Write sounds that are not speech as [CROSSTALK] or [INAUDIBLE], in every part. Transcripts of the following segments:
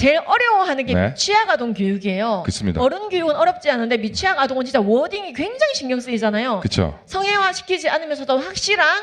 제일 어려워하는 게 네. 미취학 아동 교육이에요. 그렇습니다. 어른 교육은 어렵지 않은데 미취학 아동은 진짜 워딩이 굉장히 신경 쓰이잖아요. 그렇죠. 성애화 시키지 않으면서도 확실한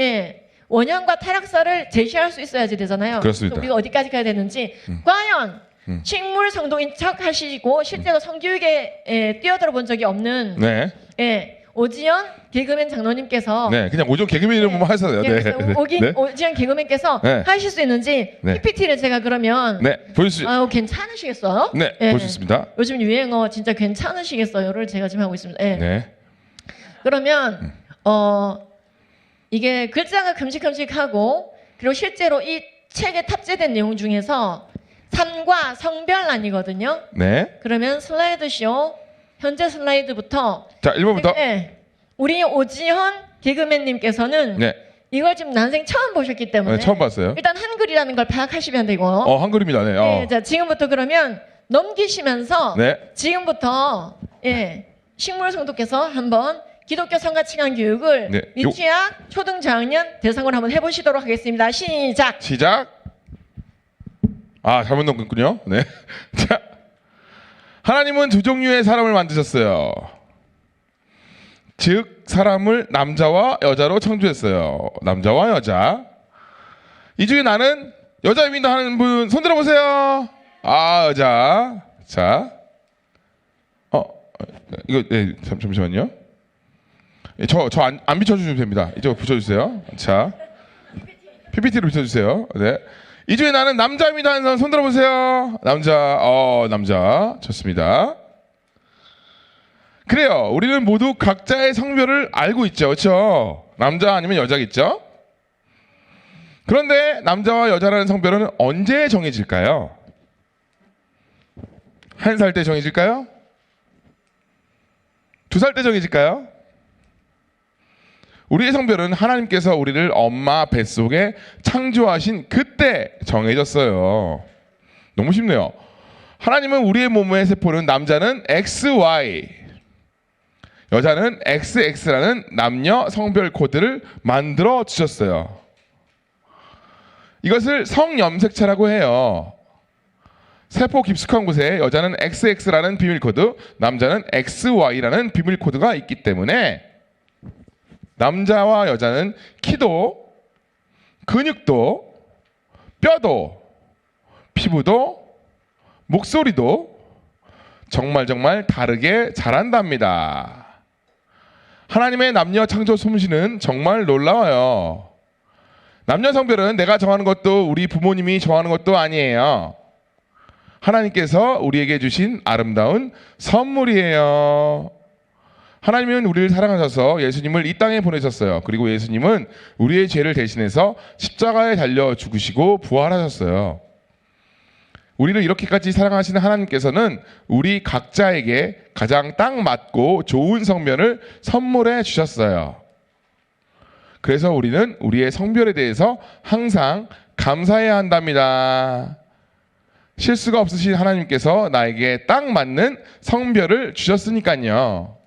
예, 원형과 타락사를 제시할 수 있어야지 되잖아요. 그렇습니다. 우리가 어디까지 가야 되는지 음. 과연 음. 식물 성도인 척 하시고 실제로 성교육에 예, 뛰어들어 본 적이 없는 네. 예, 오지연 개그맨 장로님께서 네. 그냥 오종 개그맨 이름 보면 하셔도 돼요. 예, 네. 그래서 네. 오기, 네. 오지연 개그맨께서 네. 하실 수 있는지 네. PPT를 제가 그러면 네. 보여주시. 아유 괜찮으시겠어요? 네. 수 있습니다. 요즘 유행어 진짜 괜찮으시겠어요를 제가 지금 하고 있습니다. 예. 네. 그러면 어 이게 글자가 큼직큼직하고 그리고 실제로 이 책에 탑재된 내용 중에서 삶과 성별란이거든요. 네. 그러면 슬라이드 쇼 현재 슬라이드부터 자, 1번부터. 네. 우리 오지현 개그맨님께서는 네. 이걸 지금 난생 처음 보셨기 때문에 네. 처음 봤어요. 일단 한글이라는 걸 파악하시면 되고 어, 한글입니다. 네. 네, 어. 자 지금부터 그러면 넘기시면서 네. 지금부터 예 식물 성도께서 한번 기독교 성가칭한 교육을 네, 요- 미취학 초등 저학년 대상으로 한번 해보시도록 하겠습니다. 시작. 시작. 아, 잘못 넘겼군요. 네. [LAUGHS] 자. 하나님은 두 종류의 사람을 만드셨어요. 즉 사람을 남자와 여자로 창조했어요. 남자와 여자. 이 중에 나는 여자입니다 하는 분 손들어 보세요. 아, 여자. 자. 어, 이거 네, 잠, 잠시만요. 저 저 안 안 비춰 주시면 됩니다. 이쪽 붙여 주세요. 자. PPT를 붙여주세요. 네. 이 중에 나는 남자입니다 하는 사람 손 들어보세요. 남자, 어, 남자. 좋습니다. 그래요. 우리는 모두 각자의 성별을 알고 있죠. 그렇죠? 남자 아니면 여자겠죠? 그런데 남자와 여자라는 성별은 언제 정해질까요? 한 살 때 정해질까요? 두 살 때 정해질까요? 우리의 성별은 하나님께서 우리를 엄마 뱃속에 창조하신 그때 정해졌어요. 너무 쉽네요. 하나님은 우리의 몸의 세포는 남자는 XY, 여자는 XX라는 남녀 성별 코드를 만들어 주셨어요. 이것을 성염색체라고 해요. 세포 깊숙한 곳에 여자는 XX라는 비밀 코드, 남자는 XY라는 비밀 코드가 있기 때문에 남자와 여자는 키도, 근육도, 뼈도, 피부도, 목소리도 정말 정말 다르게 자란답니다. 하나님의 남녀 창조 솜씨는 정말 놀라워요. 남녀 성별은 내가 정하는 것도 우리 부모님이 정하는 것도 아니에요. 하나님께서 우리에게 주신 아름다운 선물이에요. 하나님은 우리를 사랑하셔서 예수님을 이 땅에 보내셨어요. 그리고 예수님은 우리의 죄를 대신해서 십자가에 달려 죽으시고 부활하셨어요. 우리를 이렇게까지 사랑하시는 하나님께서는 우리 각자에게 가장 딱 맞고 좋은 성면을 선물해 주셨어요. 그래서 우리는 우리의 성별에 대해서 항상 감사해야 한답니다. 실수가 없으신 하나님께서 나에게 딱 맞는 성별을 주셨으니까요.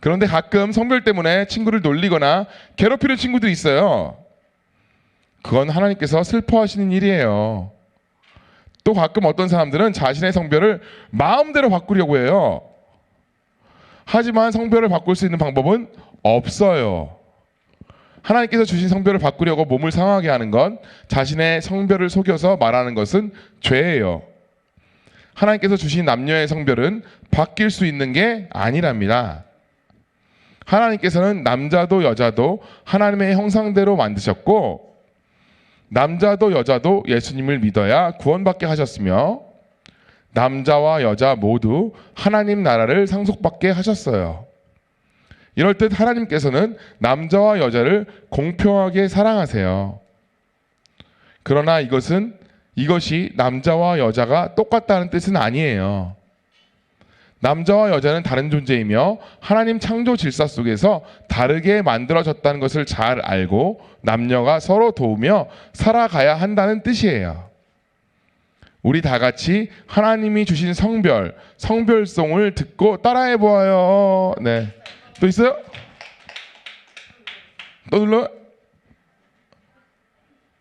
그런데 가끔 성별 때문에 친구를 놀리거나 괴롭히는 친구들이 있어요. 그건 하나님께서 슬퍼하시는 일이에요. 또 가끔 어떤 사람들은 자신의 성별을 마음대로 바꾸려고 해요. 하지만 성별을 바꿀 수 있는 방법은 없어요. 하나님께서 주신 성별을 바꾸려고 몸을 상하게 하는 건 자신의 성별을 속여서 말하는 것은 죄예요. 하나님께서 주신 남녀의 성별은 바뀔 수 있는 게 아니랍니다. 하나님께서는 남자도 여자도 하나님의 형상대로 만드셨고 남자도 여자도 예수님을 믿어야 구원받게 하셨으며 남자와 여자 모두 하나님 나라를 상속받게 하셨어요. 이럴 듯 하나님께서는 남자와 여자를 공평하게 사랑하세요. 그러나 이것은 이것이 남자와 여자가 똑같다는 뜻은 아니에요. 남자와 여자는 다른 존재이며 하나님 창조 질서 속에서 다르게 만들어졌다는 것을 잘 알고 남녀가 서로 도우며 살아가야 한다는 뜻이에요. 우리 다 같이 하나님이 주신 성별, 성별송을 듣고 따라해 보아요. 네. 또 있어요? 또 눌러?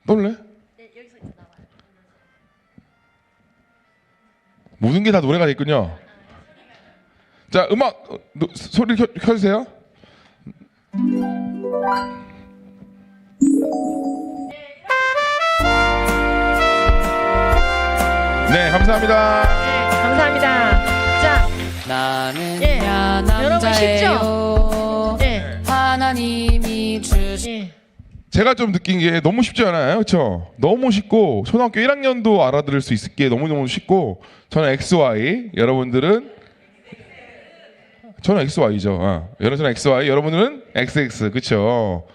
또 눌러? 모든 게 다 노래가 됐군요. 자, 음악 어, 노- 소리 켜, 켜주세요. 네, 감사합니다. 네, 감사합니다. 자, 나는 예. 야 여러분 남자예요. 네, 하나님이 주신 예. 제가 좀 느낀 게 너무 쉽지 않아요, 그렇죠? 너무 쉽고 초등학교 1학년도 알아들을 수 있을 게 너무 너무 쉽고 저는 XY, 여러분들은 저는 XY죠. 어. 여러분은 XY, 여러분들은 XX, 그렇죠?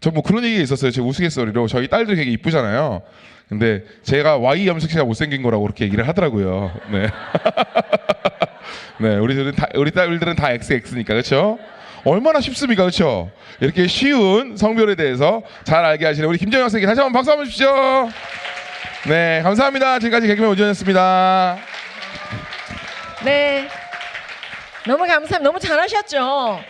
저뭐 그런 얘기가 있었어요. 제 우스갯소리로 저희 딸들 되게 이쁘잖아요. 근데 제가 Y 염색 씨가 못생긴 거라고 그렇게 얘기를 하더라고요. 네. [LAUGHS] 네, 우리들은 다, 우리 딸들은 다 XX니까 그렇죠? 얼마나 쉽습니까, 그렇죠? 이렇게 쉬운 성별에 대해서 잘 알게 하시는 우리 김정영 학생님 다시 한번 박수 한번 주십시오. 네, 감사합니다. 지금까지 개그맨 오전이었습니다. 네. 너무 감사합니다. 너무 잘하셨죠?